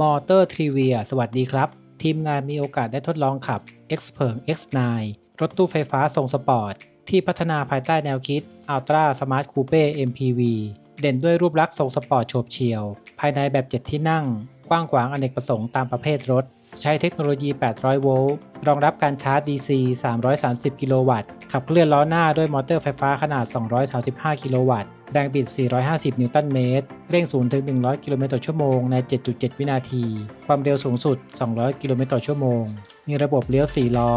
มอเตอร์ทริเวียสวัสดีครับ ทีมงานมีโอกาสได้ทดลองขับ x p e r X9 รถตู้ไฟฟ้าทรงสปอร์ต ที่พัฒนาภายใต้แนวคิด Ultra Smart Coupe MPV เด่นด้วยรูปลักษณ์ทรงสปอร์ตโฉบเฉี่ยว ภายในแบบ 7 ที่นั่ง กว้างขวางอเนกประสงค์ตามประเภทรถ ใช้เทคโนโลยี 800 โวลต์ รองรับการชาร์จ DC 330 กิโลวัตต์ ขับเคลื่อนล้อหน้าด้วยมอเตอร์ไฟฟ้าขนาด 235 กิโลวัตต์ แรงบิด 450 นิวตันเมตร เร่ง0ถึง 100 กิโลเมตรต่อชั่วโมง ใน 7.7 วินาที ความเร็วสูงสุด 200 กิโลเมตรต่อชั่วโมง มีระบบเลี้ยว 4 ล้อ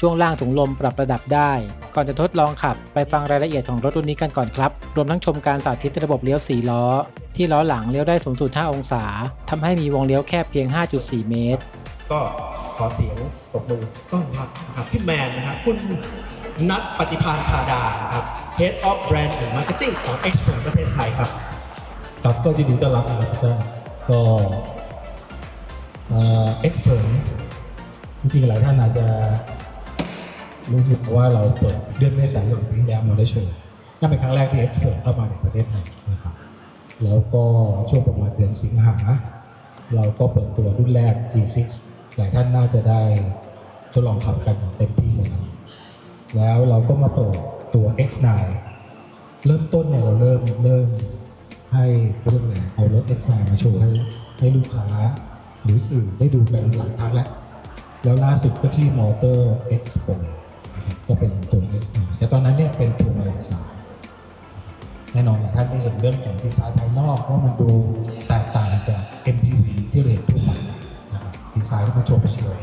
ช่วงล่างถุงลมปรับระดับได้ ก่อนจะทดลองขับ ไปฟังรายละเอียดของรถรุ่นนี้กันก่อนครับ รวมทั้งชมการสาธิตระบบเลี้ยว 4 ล้อ ที่ล้อหลังเลี้ยวได้สูงสุด 5 องศาทำให้มีวงเลี้ยวแคบเพียง 5.4 เมตร ก็ขอเสียงปรบมือต้อนรับนะครับพี่แมนนะครับคุณนัทปฏิพานพาดานครับ Head of Brand and Marketing ของ Expert ประเทศไทยครับ ครับก็ยินดีต้อนรับนะครับทุกท่านก็เอ็กซ์เพรสจริงๆหลายท่านอาจจะรู้อยู่ว่าเราเปิดเดือนเมษายนปีที่แล้วมาได้โชว์นั่นเป็นครั้งแรกที่เอ็กซ์เพรสเข้ามาในประเทศไทยนะครับแล้วก็ช่วงประมาณเดือนสิงหาเราก็เปิดตัวรุ่นแรก G6 หลายท่านน่าจะได้ทดลองขับกันอย่างเต็มที่แล้วแล้วเราก็มาเปิดตัว X9 เริ่มต้นเนี่ยเราเริ่มเริ่มให้เขาเรียกว่อะไรเอารถ X9 มาโชว์ให้ให้ลูกค้าหรือสื่อได้ดูกันหลายครั้งแล้ว แล้วล่าสุดก็ที่มอเตอร์ Expo นะครับก็เป็นตัว X แต่ตอนนั้นเนี่ยเป็นพวงมาลัยสายแน่นอนหลายท่านได้เห็นเรื่องของดีไซน์ภายนอกว่ามันดูแตกต่างจาก MPV ที่เราเห็นทั่ว ไซน์ที่มันโฉบเฉี่ยว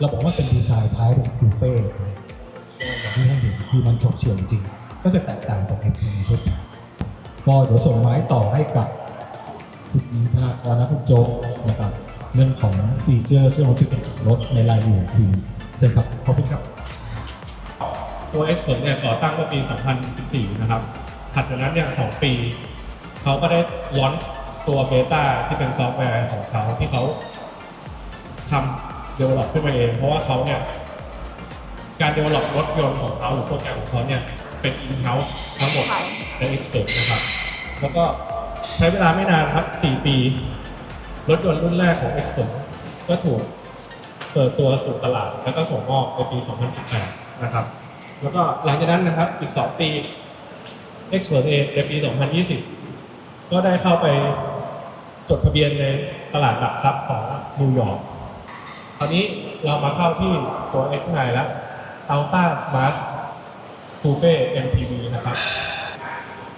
เราบอกว่าเป็นดีไซน์คล้ายเป็นคูเป้นะอย่างที่ท่านเห็นคือมันโฉบเฉี่ยวจริง ก็จะแตกต่างจาก MPV ทั่วไปก็เดี๋ยวส่งไม้ต่อให้กับคุณธนากรนะคุณโจ๊กนะครับเรื่องของฟีเจอร์ซึ่งเราจุดเด่นของรถในรายละเอียดทีเชิญครับขอบคุณครับตัว Expert เนี่ยก่อตั้งเมื่อปี 2014 นะครับถัดจากนั้นเนี่ย 2 ปี เขาก็ได้ล้อนตัวเบต้าที่เป็นซอฟต์แวร์ของเขาที่เขา ทำ develop ขึ้นมาเอง เพราะว่าเขาเนี่ยการ develop รถยนต์ของเขาหรือโปรแกรมของเขาเนี่ยเป็น in-house ทั้งหมดใน Expert นะครับ แล้วก็ใช้เวลาไม่นานครับ 4 ปี รถยนต์รุ่นแรกของ Expert ก็ถูกเปิดตัวสู่ตลาด แล้วก็ส่งมอบในปี 2018 นะครับ แล้วก็หลังจากนั้นนะครับอีก 2 ปี Expert A ในปี 2020 ก็ได้เข้าไปจดทะเบียนในตลาดหลักทรัพย์ของนิวยอร์ก คราวนี้เรามาเข้าที่ตัว X9 แล้ว Ultra Smart Coupe MPV นะครับ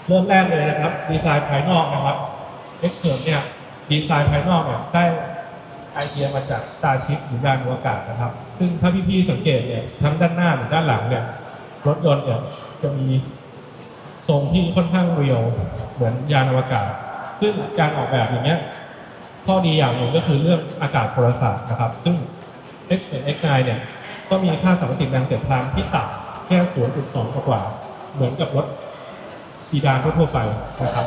เริ่มแรกเลยนะครับ ดีไซน์ภายนอกนะครับ Expert เนี่ย ดีไซน์ภายนอกเนี่ยได้ไอเดียมาจาก Starship หรือยานอวกาศนะครับ ซึ่งถ้าพี่ๆสังเกตเนี่ยทั้งด้านหน้าหรือด้านหลังเนี่ยรถยนต์เนี่ยจะมีทรงที่ค่อนข้างเรียวเหมือนยานอวกาศ ซึ่งการออกแบบอย่างเงี้ย ข้อดีอย่างหนึ่งก็คือเรื่องอากาศพลศาสตร์นะครับ ซึ่ง X เป็น X9 เนี่ยก็มีค่าสรรพสิ่งทางเสียดทานที่ต่ำแค่0.2กว่า เหมือนกับรถซีดานทั่วไปนะครับ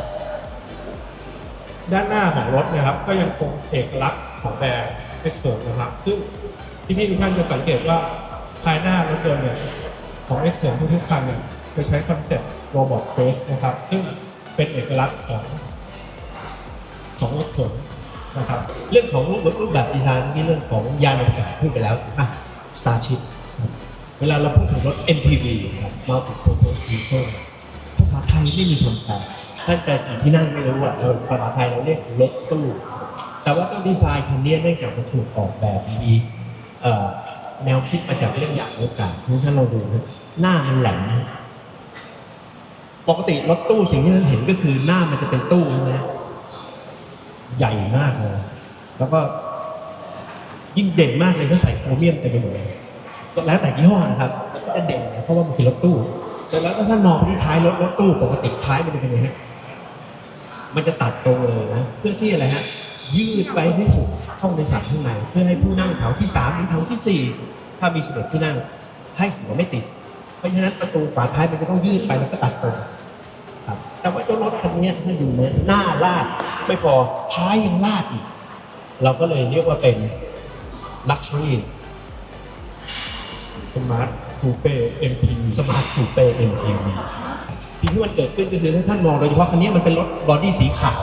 ด้านหน้าของรถนะครับ ก็ยังคงเอกลักษณ์ของแบรนด์ Expert นะครับ ซึ่งพี่ๆทุกท่านจะสังเกตว่าภายหน้ารถยนต์เนี่ยของ Expert ทุกๆคันเนี่ยจะใช้คอนเซ็ปต์ Robot Face นะครับ ซึ่งเป็นเอกลักษณ์ของของ Expert นะครับเรื่องของรูปแบบดีไซน์เมื่เรื่องของยานอวกาศพูดไปแล้วอะ Starship เวลาเราพูดถึงรถ MPV ครับ Multi Purpose Vehicle ภาษาไทยไม่มีคำแปลท่านแปลกี่ที่นั่งไม่รู้อะเราภาษาไทยเราเรียกรถตู้ แต่ว่าต้องดีไซน์คันนี้เนื่องจากมันถูกออกแบบมีแนวคิดมาจากเรื่องยานอวกาศนี่ถ้าเราดูนะหน้ามันแหลมปกติรถตู้สิ่งที่ท่าเห็นก็คือหน้ามันจะเป็นตู้ใช่ไหม ใหญ่มากเลยแล้วก็ยิ่งเด่นมากเลยเขาใส่โครเมียมเต็มไปหมดเลยก็แล้วแต่ยี่ห้อนะครับมันก็จะเด่นเพราะว่ามันคือรถตู้เสร็จแล้วถ้าท่านมองไปที่ท้ายรถรถตู้ปกติท้ายมันจะเป็นยังไงฮะมันจะตัดตรงเลยนะเพื่อที่อะไรฮะยืดไปให้สุดห้องโดยสารข้างในเพื่อให้ผู้นั่งแถวที่สามหรือแถวที่สี่ถ้ามีสิบเอ็ดที่นั่งให้หัวไม่ติด เพราะฉะนั้นประตูฝาท้ายมันจะต้องยืดไปแล้วก็ตัดตรงครับแต่ว่าเจ้ารถคันนี้ถ้าดูเนี่ยหน้าลาด ไม่พอท้ายยังลาดอีก เราก็เลยเรียกว่าเป็น Luxury Smart Coupe MPV Smart Coupe MPV ทีที่มันเกิดขึ้นก็คือถ้าท่านมองโดยเฉพาะคันนี้มันเป็นรถบอดี้สีขาว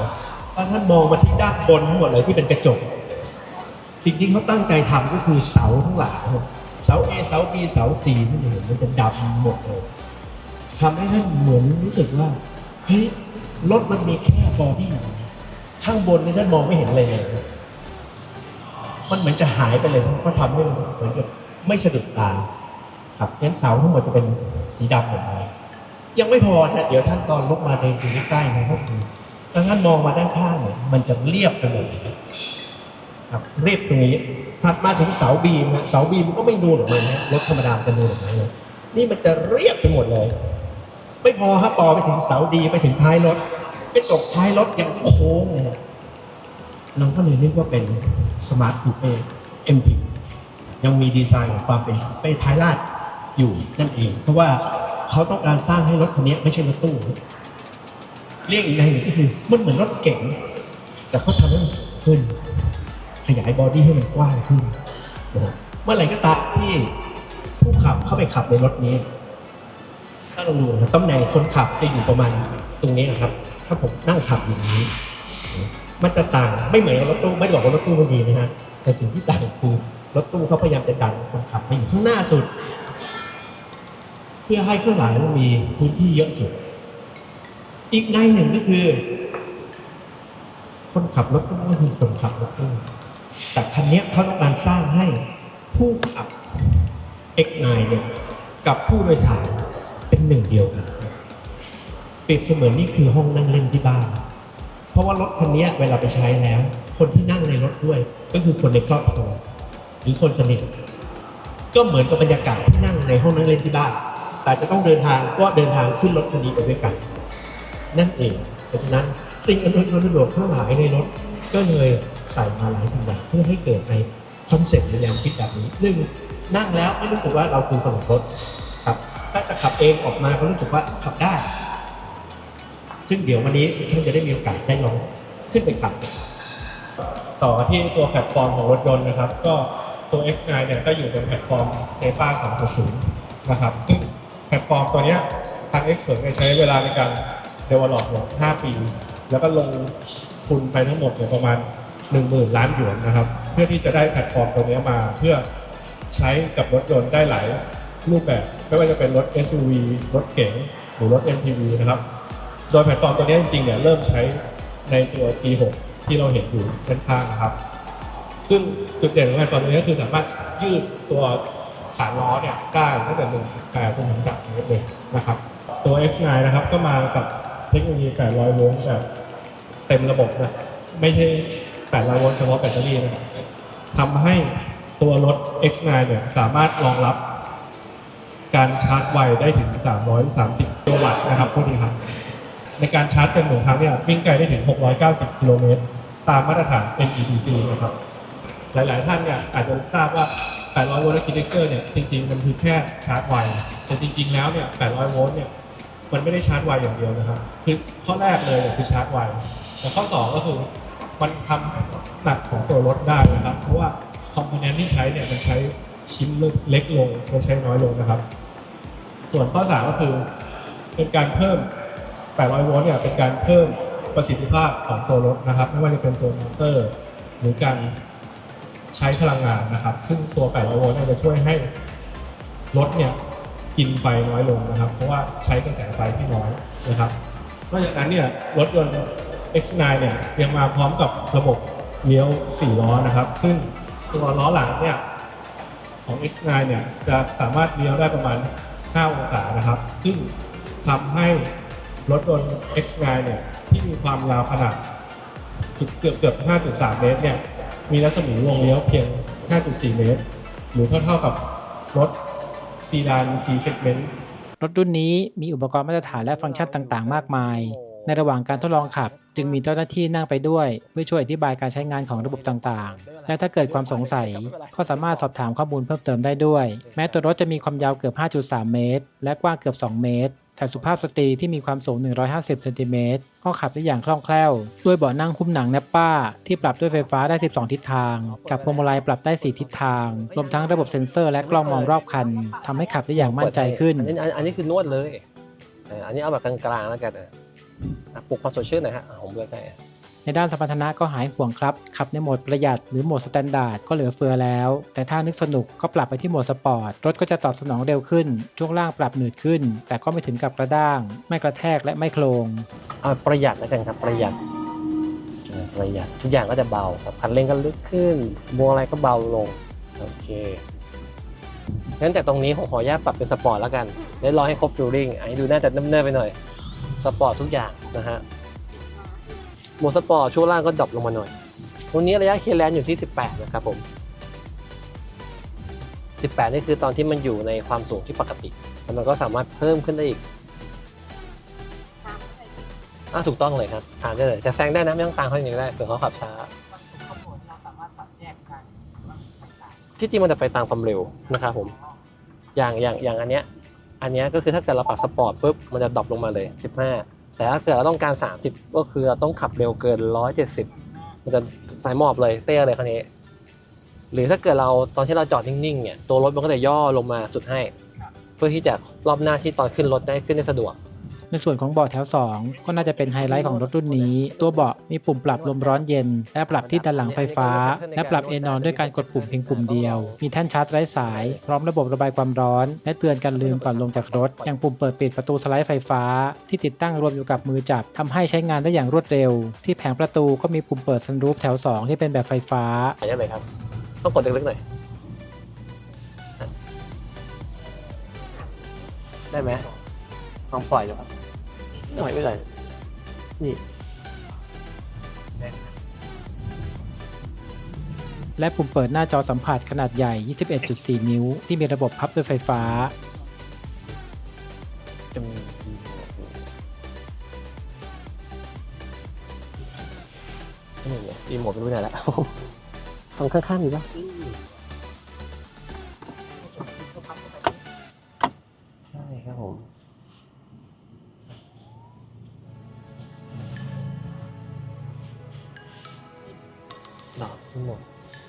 ถ้าท่านมองมาที่ด้านบนทั้งหมดเลยที่เป็นกระจก สิ่งที่เขาตั้งใจทำก็คือเสาทั้งหลายเสา A เสา B เสา C ที่เห็นมันจะดำหมดเลยทำให้ท่านเหมือนรู้สึกว่าเฮ้ยรถมันมีแค่บอดี้ ข้างบนนี่ท่านมองไม่เห็นเลย มันเหมือนจะหายไปเลยเพราะทำให้มันเหมือนกับไม่สะดุดตา ครับงั้นเสาทั้งหมดจะเป็นสีดำหมดเลยยังไม่พอนะเดี๋ยวท่านตอนลุกมาเดินดูใกล้ๆนะครับถ้าท่านมองมาด้านข้างเนี่ยมันจะเรียบไปหมดครับเรียบตรงนี้ถัดมาถึงเสาบีมนะเสาบีมก็ไม่นูนออกมานะรถธรรมดาจะนูนออกมาเลยนี่มันจะเรียบไปหมดเลย ไม่พอครับต่อไปถึงเสาดีไปถึงท้ายรถ กระจกท้ายรถยังโค้งเลยครับเราก็เลยนึกว่าเป็นสมาร์ทคูเป้ MP ยังมีดีไซน์ของความเป็นคูเป้ท้ายลาดอยู่นั่นเอง เพราะว่าเขาต้องการสร้างให้รถคันนี้ไม่ใช่รถตู้ เรียกอีกในหนึ่งก็คือมันเหมือนรถเก๋งแต่เขาทำให้มันสูงขึ้น ขยายบอดี้ให้มันกว้างขึ้นเมื่อไหร่ก็ตามที่ผู้ขับเข้าไปขับในรถนี้ถ้าเราดูนะตำแหน่งคนขับจะอยู่ประมาณตรงนี้ครับ ถ้าผมนั่งขับอย่างนี้มันจะต่างไม่เหมือนรถตู้ไม่ได้บอกว่ารถตู้ไม่ดีนะฮะแต่สิ่งที่ต่างคือรถตู้เขาพยายามจะดันคนขับให้อยู่ข้างหน้าสุด เพื่อให้ข้างหลังมันมีพื้นที่เยอะสุด อีกในหนึ่งก็คือ คนขับรถตู้ก็คือคนขับรถตู้แต่คันนี้เขาต้องการสร้างให้ผู้ขับ X9 เนี่ยกับผู้โดยสารเป็นหนึ่งเดียวกัน เปรียบเสมือนนี่คือห้องนั่งเล่นที่บ้าน เพราะว่ารถคันนี้เวลาไปใช้แล้ว คนที่นั่งในรถด้วย ก็คือคนในครอบครัวหรือคนสนิทก็เหมือนกับบรรยากาศที่นั่งในห้องนั่งเล่นที่บ้าน แต่จะต้องเดินทางก็เดินทางขึ้นรถคันนี้ไปด้วยกัน นั่นเองเพราะฉะนั้นสิ่งอำนวยความสะดวกทั้งหลายในรถ ก็เลยใส่มาหลายสิ่งอย่างเพื่อให้เกิดในคอนเซ็ปต์ในแนวคิดแบบนี้หนึ่งนั่งแล้วไม่รู้สึกว่าเราคือคนขับรถครับถ้าจะขับเองออกมาก็รู้สึกว่าขับได้ ซึ่งเดี๋ยววันนี้ท่านจะได้มีโอกาสได้ลองขึ้นไปขับ ต่อที่ตัวแพลตฟอร์มของรถยนต์นะครับ ก็ตัว X9 เนี่ยก็อยู่บนแพลตฟอร์ม s e p a 3.0นะครับ ซึ่งแพลตฟอร์มตัวนี้ทาง Expert เนี่ยใช้เวลาในการ develop เนี่ย5ปี แล้วก็ลงทุนไปทั้งหมดเนี่ยประมาณ 10,000 ล้านหยวนนะครับ เพื่อที่จะได้แพลตฟอร์มตัวนี้มาเพื่อใช้กับรถยนต์ได้หลายรูปแบบ ไม่ว่าจะเป็นรถ SUV รถเก๋งหรือรถ MPV นะครับ โดยแพลตฟอร์มตัวนี้จริงๆเนี่ยเริ่มใช้ในตัว G6 ที่เราเห็นอยู่ข้างๆนะครับ ซึ่งจุดเด่นของแพลตฟอร์มตัวนี้ก็คือสามารถยืดตัวฐานล้อเนี่ยได้ตั้งแต่1.8จนถึง3เมตรเลยนะครับ ตัว X9 นะครับก็มากับเทคโนโลยี 800 โวลต์แบบเต็มระบบนะไม่ใช่ 800 โวลต์เฉพาะแบตเตอรี่นะครับทำให้ตัวรถ X9 เนี่ยสามารถรองรับการชาร์จไวได้ถึง 330 กิโลวัตต์นะครับพวกนี้ครับ ในการชาร์จเต็มหนึ่งครั้งเนี่ยวิ่งไกลได้ถึง 690 กิโลเมตรตามมาตรฐาน NEDC นะครับ หลาย ๆ ท่านเนี่ยอาจจะทราบว่า 800 โวลต์กิเลเตอร์เนี่ยจริง ๆ มันคือแค่ชาร์จไว แต่จริง ๆ แล้วเนี่ย 800 โวลต์เนี่ยมันไม่ได้ชาร์จไวอย่างเดียวนะครับ คือข้อแรกเลยเนี่ยคือชาร์จไว แต่ข้อ 2 ก็คือมันทำหนักของตัวรถได้นะครับ เพราะว่าคอมโพเนนต์ที่ใช้เนี่ยมันใช้ชิ้นเล็กลงมันใช้น้อยลงนะครับ ส่วนข้อสามก็คือเป็นการเพิ่ม 800 โวลต์เนี่ยเป็นการเพิ่มประสิทธิภาพของตัวรถนะครับ ไม่ว่าจะเป็นตัวมอเตอร์ หรือการใช้พลังงานนะครับ ซึ่งตัว 800 โวลต์เนี่ยจะช่วยให้รถเนี่ยกินไฟน้อยลงนะครับ เพราะว่าใช้กระแสไฟที่น้อยนะครับนอกจากนั้นเนี่ยรถยนต์ X9 เนี่ยยังมาพร้อมกับระบบเลี้ยว 4 ล้อนะครับ ซึ่งตัวล้อหลังเนี่ยของ X9 เนี่ยจะสามารถเลี้ยวได้ประมาณ 5 องศานะครับ ซึ่งทำให้ รถยนต์ X9 เนี่ยที่มีความยาวขนาดจุดเกือบเกือบ 5.3 เมตรเนี่ยมีรัศมีวงเลี้ยวเพียง 5.4 เมตร หรือเท่าเท่ากับรถซีดาน C segment รถรุ่นนี้มีอุปกรณ์มาตรฐานและฟังก์ชันต่าง ๆ มากมาย ในระหว่างการทดลองขับ จึงมีเจ้าหน้าที่นั่งไปด้วย เพื่อช่วยอธิบายการใช้งานของระบบต่างๆ และถ้าเกิดความสงสัย ก็สามารถสอบถามข้อมูลเพิ่มเติมได้ด้วย แม้ตัวรถจะมีความยาวเกือบ 5.3 เมตร และกว้างเกือบ 2 เมตรแต่สุภาพสตรีที่มีความสูง 150เซนติเมตรก็ขับได้อย่างคล่องแคล่ว ด้วยเบาะนั่งหุ้มหนังแนปป้า ที่ปรับด้วยไฟฟ้าได้ 12 ทิศทาง กับพวงมาลัยปรับได้ 4 ทิศทาง รวมทั้งระบบเซ็นเซอร์และกล้องมองรอบคันทำให้ขับได้อย่างมั่นใจขึ้น อันนี้อันนี้คือนวดเลย อันนี้เอาแบบกลางๆแล้วกันอะ ปลุกความสดชื่นหน่อยฮะอะผมเลือกให้อะในด้านสมรรถนะก็หายห่วงครับ ขับในโหมดประหยัดหรือโหมดสแตนดาร์ดก็เหลือเฟือแล้ว แต่ถ้านึกสนุกก็ปรับไปที่โหมดสปอร์ต รถก็จะตอบสนองเร็วขึ้น ช่วงล่างปรับหนืดขึ้น แต่ก็ไม่ถึงกับกระด้าง ไม่กระแทกและไม่โครงเอาประหยัดแล้วกันครับประหยัดเออประหยัดทุกอย่างก็จะเบาครับคันเร่งก็ลึกขึ้นบวงอะไรก็เบาลงโอเคงั้นจากตรงนี้ผมขออนุญาตปรับเป็นสปอร์ตแล้วกันได้รอให้ครบจูริงอันนี้ดูน่าจะเนิ่มๆไปหน่อย สปอร์ตทุกอย่างนะฮะโหมดสปอร์ตช่วงล่างก็ดรอปลงมาหน่อยตรงนี้ระยะเคแลนอยู่ที่ 18 นะครับผม 18 นี่คือตอนที่มันอยู่ในความสูงที่ปกติแล้วมันก็สามารถเพิ่มขึ้นได้อีกอะถูกต้องเลยครับทานได้เลยจะแซงได้นะไม่ต้องตามเขาอย่างนี้ได้เผื่อเขาขับช้าที่จริงมันจะไปตามความเร็วนะครับผม อย่างอย่างอย่างอันเนี้ย อันเนี้ยก็คือถ้าเกิดเราปรับสปอร์ตปุ๊บมันจะดรอปลงมาเลย 15 แต่ถ้าเกิดเราต้องการ 30 ก็คือเราต้องขับเร็วเกิน 170 มันจะสายหมอบเลยเตี้ยเลยคันนี้ หรือถ้าเกิดเราตอนที่เราจอดนิ่งๆเนี่ยตัวรถมันก็จะย่อลงมาสุดให้ เพื่อที่จะรอบหน้าที่ตอนขึ้นรถได้ขึ้นได้สะดวก ในส่วนของเบาะแถว 2 ก็น่าจะเป็นไฮไลท์ของรถรุ่นนี้ ตัวเบาะมีปุ่มปรับลมร้อนเย็น และปรับที่ด้านหลังไฟฟ้า และปรับเอนนอนด้วยการกดปุ่มเพียงปุ่มเดียว มีแท่นชาร์จไร้สาย พร้อมระบบระบายความร้อน และเตือนการลืมก่อนลงจากรถ อย่างปุ่มเปิดปิดประตูสไลด์ไฟฟ้า ที่ติดตั้งรวมอยู่กับมือจับทำให้ใช้งานได้อย่างรวดเร็ว ที่แผงประตูก็มีปุ่มเปิดซันรูฟแถว 2 ที่เป็นแบบไฟฟ้าไปได้เลยครับต้องกดลึกๆหน่อยได้ไหม ลองปล่อยดูครับหน่อยไม่เลยนี่ และปุ่มเปิดหน้าจอสัมผัสขนาดใหญ่ 21.4 นิ้ว ที่มีระบบพับด้วยไฟฟ้า จะมีนี่ไงรีโมทไม่รู้ไหนแล้วตรงข้างๆมีปะ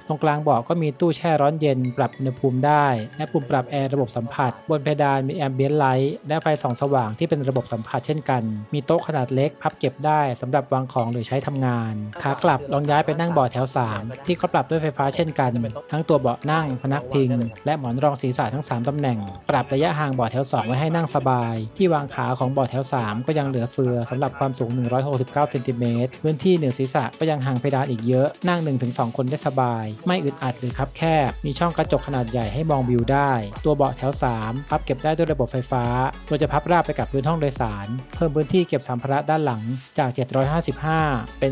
ตรงกลางเบาะก็มีตู้แช่ร้อนเย็นปรับอุณหภูมิได้ และปุ่มปรับแอร์ระบบสัมผัส บนเพดานมีแอมเบียนไลท์และไฟส่องสว่างที่เป็นระบบสัมผัสเช่นกัน มีโต๊ะขนาดเล็กพับเก็บได้สำหรับวางของหรือใช้ทำงาน ขากลับลองย้ายไปนั่งเบาะแถว 3 ที่ก็ปรับด้วยไฟฟ้าเช่นกัน ทั้งตัวเบาะนั่งพนักพิง และหมอนรองศีรษะทั้ง 3ตำแหน่ง ปรับระยะห่างเบาะแถว 2 ไว้ให้นั่งสบาย ที่วางขาของเบาะแถว 3 ก็ยังเหลือเฟือสำหรับความสูง 169เซนติเมตรพื้นที่เหนือศีรษะก็ยังห่างเพดานอีกเยอะนั่ง 1-2 คนได้สบายไม่อึดอัดหรือคับแคบ มีช่องกระจกขนาดใหญ่ให้มองวิวได้ ตัวเบาะแถว 3 พับเก็บได้ด้วยระบบไฟฟ้าโดยจะพับราบไปกับพื้นห้องโดยสาร เพิ่มพื้นที่เก็บสัมภาระด้านหลังจาก 755 เป็น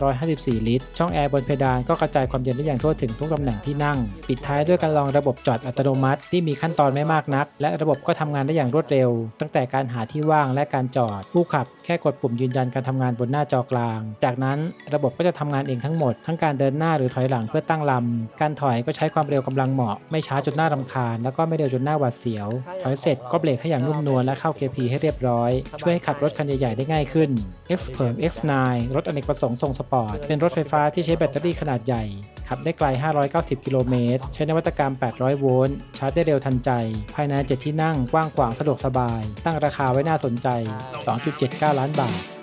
2,554 ลิตร ช่องแอร์บนเพดานก็กระจายความเย็นได้อย่างทั่วถึงทุกตำแหน่งที่นั่ง ปิดท้ายด้วยการลองระบบจอดอัตโนมัติที่มีขั้นตอนไม่มากนัก และระบบก็ทำงานได้อย่างรวดเร็ว ตั้งแต่การหาที่ว่างและการจอด ผู้ขับแค่กดปุ่มยืนยันการทำงานบนหน้าจอกลาง จากนั้นระบบก็จะทำงานเองทั้งหมด ทั้งการเดินหน้าหรือถอยหลังเพื่อตั้งลำ การถอยก็ใช้ความเร็วกำลังเหมาะ ไม่ช้าจนน่ารำคาญ แล้วก็ไม่เร็วจนน่าหวาดเสียว ถอยเสร็จก็เบรกให้อย่างนุ่มนวลและเข้า KP ให้เรียบร้อย ช่วยให้ขับรถคันใหญ่ๆได้ง่ายขึ้น X เ m X9 รถอเนกประสงค์ทรงสปอร์ต เป็นรถไฟฟ้าที่ใช้แบตเตอรี่ขนาดใหญ่ ขับได้ไกล 590 กิโลเมตร ใช้นวัตกรรม 800 โวลต์ ชาร์จได้เร็วทันใจ ภายใน7ที่นั่ง กว้างขวางสะดวกสบาย ตั้งราคาไว้น่าสนใจ 2.79 ล้านบาท